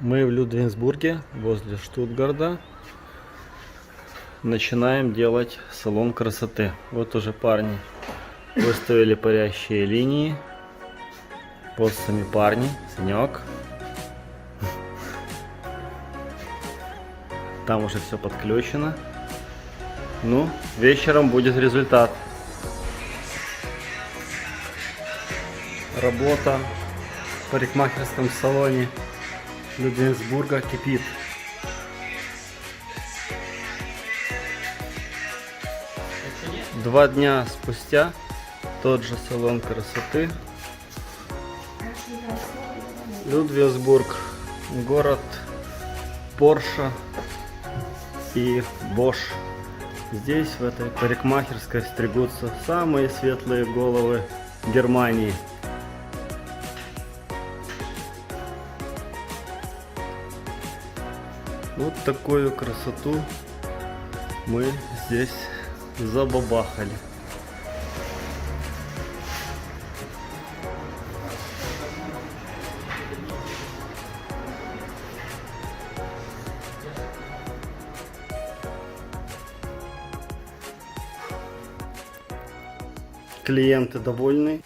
Мы в Людвигсбурге, возле Штутгарда, начинаем делать салон красоты. Вот уже парни выставили парящие линии. Вот сами парни, Санек. Там уже все подключено. Ну, вечером будет результат. Работа в парикмахерском салоне Людвигсбурга кипит. Два дня спустя тот же салон красоты. Людвигсбург, город Порша и Бош. Здесь, в этой парикмахерской, стригутся самые светлые головы Германии. Вот такую красоту мы здесь забабахали. Клиенты довольны.